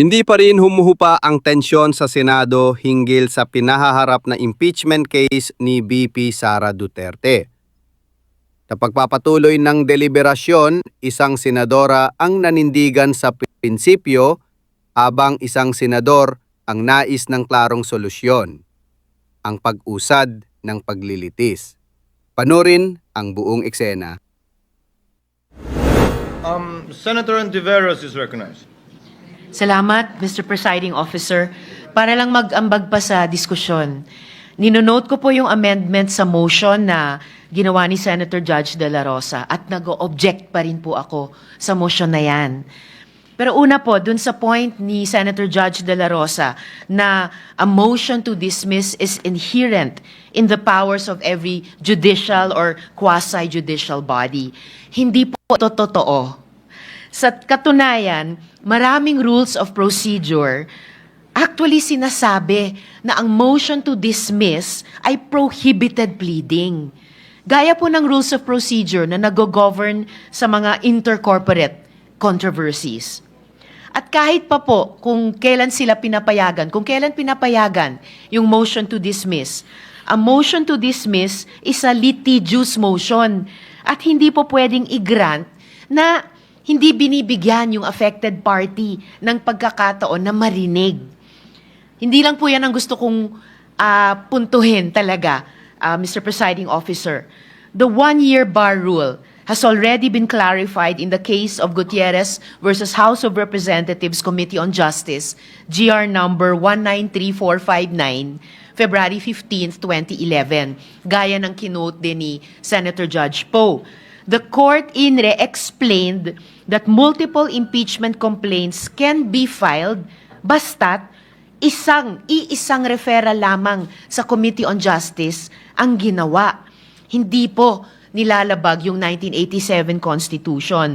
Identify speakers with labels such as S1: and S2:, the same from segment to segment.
S1: Hindi pa rin humuhupa ang tensyon sa Senado hinggil sa pinahaharap na impeachment case ni BP Sara Duterte. Sa pagpapatuloy ng deliberasyon, isang senadora ang nanindigan sa prinsipyo habang isang senador ang nais ng klarong solusyon, ang pag-usad ng paglilitis. Panorin ang buong eksena.
S2: Um, Senator Antiveros is recognized.
S3: Salamat, Mr. Presiding Officer. Para lang mag-ambag pa sa diskusyon, ninonote ko po yung amendment sa motion na ginawa ni Senator Judge De La Rosa at nag-object pa rin po ako sa motion na yan. Pero una po, dun sa point ni Senator Judge De La Rosa na a motion to dismiss is inherent in the powers of every judicial or quasi-judicial body. Hindi po ito totoo. Sa katunayan, maraming rules of procedure actually sinasabi na ang motion to dismiss ay prohibited pleading. Gaya po ng rules of procedure na nag-govern sa mga intercorporate controversies. At kahit pa po kung kailan sila pinapayagan, kung kailan pinapayagan yung motion to dismiss, a motion to dismiss is a litigious motion at hindi po pwedeng i-grant na hindi binibigyan yung affected party ng pagkakataon na marinig. Hindi lang po yan ang gusto kong ah, puntuhin talaga, ah, Mr. Presiding Officer. The one-year bar rule has already been clarified in the case of Gutierrez versus House of Representatives Committee on Justice, GR number 193459, February 15, 2011, gaya ng kinote din ni Senator Judge Poe. The court in re explained that multiple impeachment complaints can be filed basta't isang, iisang referral lamang sa Committee on Justice ang ginawa. Hindi po nilalabag yung 1987 Constitution.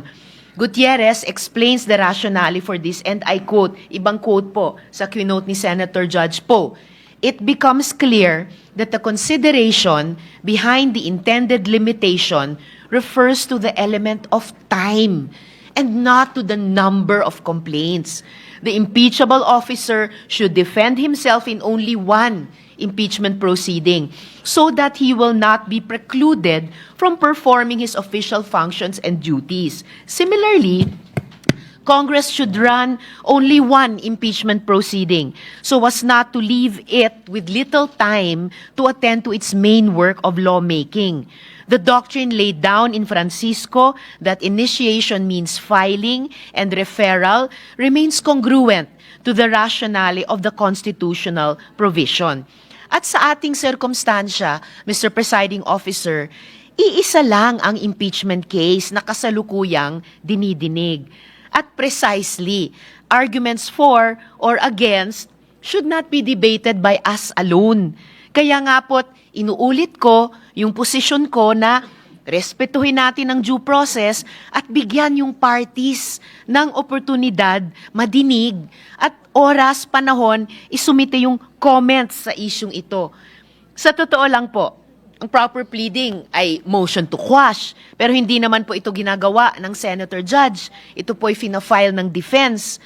S3: Gutierrez explains the rationale for this and I quote, ibang quote po sa quote ni Senator Judge Poe. It becomes clear that the consideration behind the intended limitation refers to the element of time and not to the number of complaints. The impeachable officer should defend himself in only one impeachment proceeding so that he will not be precluded from performing his official functions and duties. Similarly, Congress should run only one impeachment proceeding so as not to leave it with little time to attend to its main work of lawmaking. The doctrine laid down in Francisco that initiation means filing and referral remains congruent to the rationale of the constitutional provision. At sa ating sirkumstansya, Mr. Presiding Officer, iisa lang ang impeachment case na kasalukuyang dinidinig. At precisely, arguments for or against should not be debated by us alone. Kaya nga po't inuulit ko yung posisyon ko na respetuhin natin ang due process at bigyan yung parties ng oportunidad madinig at oras, panahon, isumite yung comments sa isyong ito. Sa totoo lang po, ang proper pleading ay motion to quash. Pero hindi naman po ito ginagawa ng Senator Judge. Ito po ay fina-file ng defense.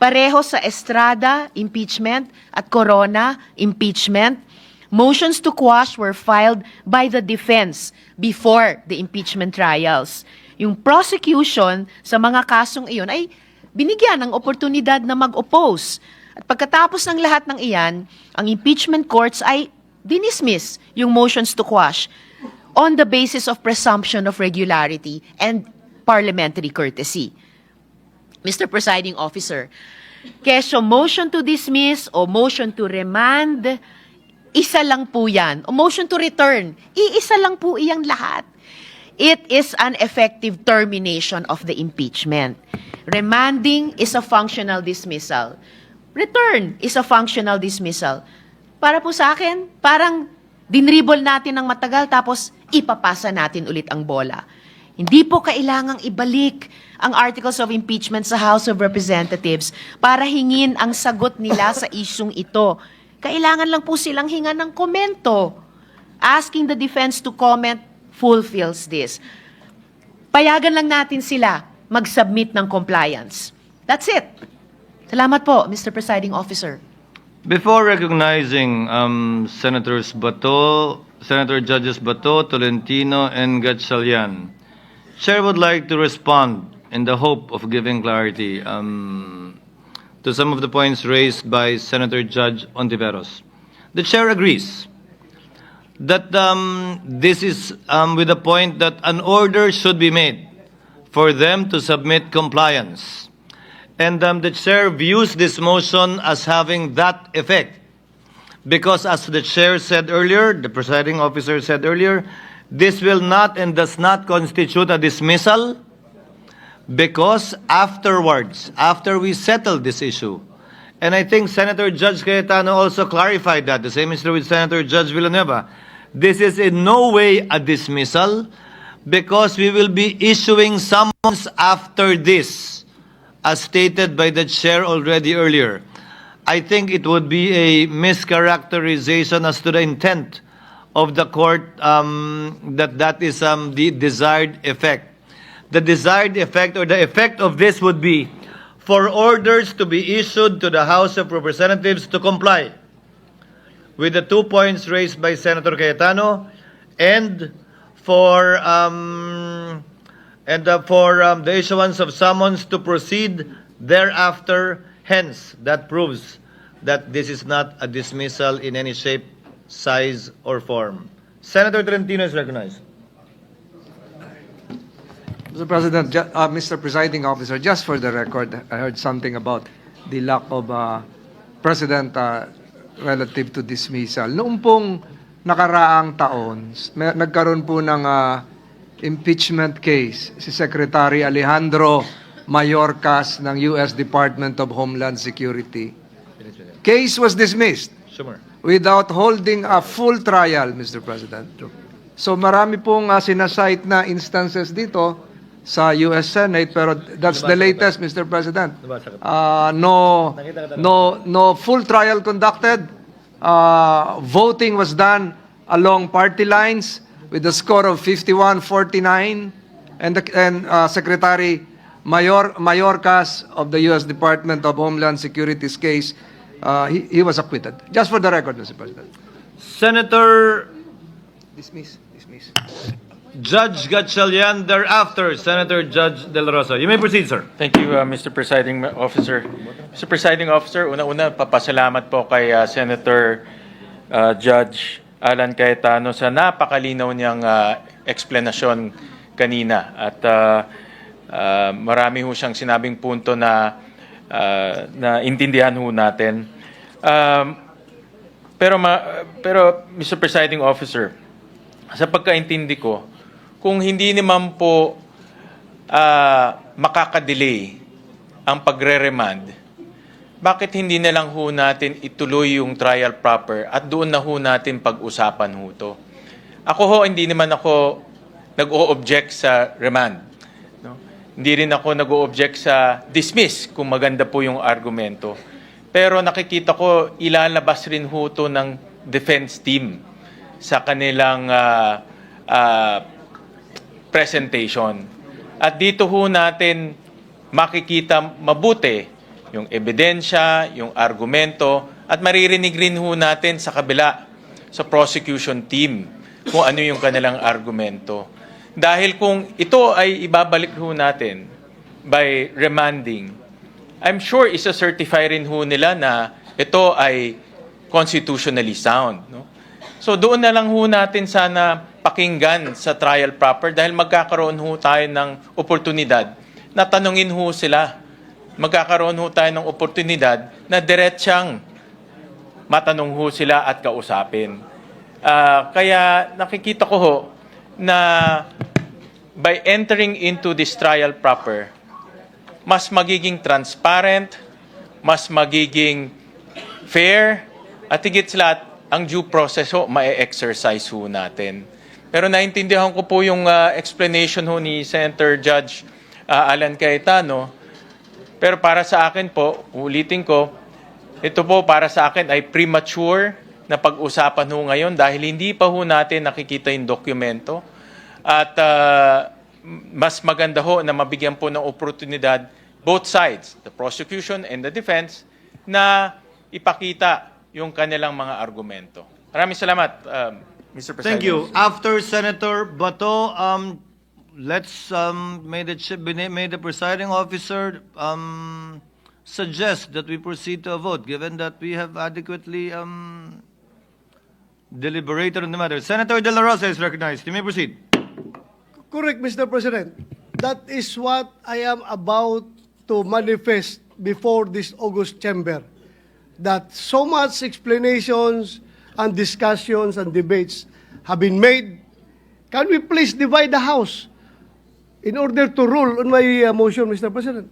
S3: Pareho sa Estrada, impeachment, at Corona, impeachment. Motions to quash were filed by the defense before the impeachment trials. Yung prosecution sa mga kasong iyon ay binigyan ng oportunidad na mag-oppose. At pagkatapos ng lahat ng iyan, ang impeachment courts ay dinismiss yung motions to quash on the basis of presumption of regularity and parliamentary courtesy. Mr. Presiding Officer, kesyo motion to dismiss o motion to remand, isa lang po yan. O motion to return, iisa lang po iyang lahat. It is an effective termination of the impeachment. Remanding is a functional dismissal. Return is a functional dismissal. Para po sa akin, parang dinribble natin ng matagal tapos ipapasa natin ulit ang bola. Hindi po kailangang ibalik ang articles of impeachment sa House of Representatives para hingin ang sagot nila sa isyong ito. Kailangan lang po silang hingan ng komento. Asking the defense to comment fulfills this. Payagan lang natin sila mag-submit ng compliance. That's it. Salamat po, Mr. Presiding Officer.
S2: Before recognizing um, Senators Bato, Senator Judges Bato, Tolentino, and Gatchalian, Chair would like to respond in the hope of giving clarity um, to some of the points raised by Senator Judge Ontiveros. The Chair agrees that um, this is um, with the point that an order should be made for them to submit compliance. And um, the chair views this motion as having that effect. Because as the chair said earlier, the presiding officer said earlier, this will not and does not constitute a dismissal because afterwards, after we settle this issue, and I think Senator Judge Cayetano also clarified that, the same is true with Senator Judge Villanueva, this is in no way a dismissal because we will be issuing summons after this, as stated by the chair already earlier. I think it would be a mischaracterization as to the intent of the court um, that that is um, the desired effect. The desired effect or the effect of this would be for orders to be issued to the House of Representatives to comply with the two points raised by Senator Cayetano and for um, and uh, for um, the issuance of summons to proceed thereafter. Hence, that proves that this is not a dismissal in any shape, size, or form. Senator Trentino is recognized.
S4: Mr. President, ju- uh, Mr. Presiding Officer, just for the record, I heard something about the lack of uh, President uh, relative to dismissal. Noong pong nakaraang taon, may, nagkaroon po ng uh, impeachment case si Secretary Alejandro Mayorkas ng U.S. Department of Homeland Security. Case was dismissed without holding a full trial, Mr. President. So marami pong uh, sinasite na instances dito sa US Senate pero that's the latest, Mr. President. Uh, no, no, no full trial conducted. Uh, voting was done along party lines with a score of 51-49 and, the, and uh, Secretary Mayor, Mayorkas of the U.S. Department of Homeland Security's case, uh, he, he was acquitted. Just for the record, Mr. President.
S2: Senator
S4: Dismiss, dismiss.
S2: Judge Gatchalian, thereafter, Senator Judge De La Rosa. You may proceed, sir.
S5: Thank you, uh, Mr. Presiding Officer. Mr. Presiding Officer, una-una, papasalamat po kay uh, Senator uh, Judge Alan Cayetano sa napakalinaw niyang uh, explanation kanina. At uh, uh, marami ho siyang sinabing punto na, uh, na intindihan ho natin. Um, pero, ma, pero, Mr. Presiding Officer, sa pagkaintindi ko, kung hindi naman po ah, makakadelay ang pagre-remand, bakit hindi na lang ho natin ituloy yung trial proper at doon na ho natin pag-usapan ho to? Ako ho, hindi naman ako nag-o-object sa remand. No? Hindi rin ako nag-o-object sa dismiss kung maganda po yung argumento. Pero nakikita ko ilalabas rin ho to ng defense team sa kanilang ah, ah, presentation. At dito ho natin makikita mabuti yung ebidensya, yung argumento, at maririnig rin ho natin sa kabila, sa prosecution team, kung ano yung kanilang argumento. Dahil kung ito ay ibabalik ho natin by remanding, I'm sure isa-certify rin ho nila na ito ay constitutionally sound. No? So doon na lang ho natin sana pakinggan sa trial proper dahil magkakaroon ho tayo ng oportunidad na tanungin ho sila. Magkakaroon ho tayo ng oportunidad na diretsang matanong ho sila at kausapin. Ah, kaya nakikita ko ho na by entering into this trial proper, mas magiging transparent, mas magiging fair, at higit lahat, ang due process ho, ma-exercise ho natin. Pero naintindihan ko po yung ah, explanation ho ni Senator Judge ah, Alan Cayetano. Pero para sa akin po, ulitin ko, ito po para sa akin ay premature na pag-usapan ho ngayon dahil hindi pa ho natin nakikita yung dokumento. At ah, mas maganda ho na mabigyan po ng oportunidad both sides, the prosecution and the defense, na ipakita yung kanilang mga argumento. Maraming salamat, um, Mr. President.
S2: Thank you. After Senator Bato, um, let's, um, may the, may the presiding officer, um, suggest that we proceed to a vote, given that we have adequately, um, deliberated on the matter. Senator De La Rosa is recognized. You may proceed.
S6: Correct, Mr. President. That is what I am about to manifest before this August chamber. That so much explanations and discussions and debates have been made. Can we please divide the House in order to rule on my uh, motion, Mr. President?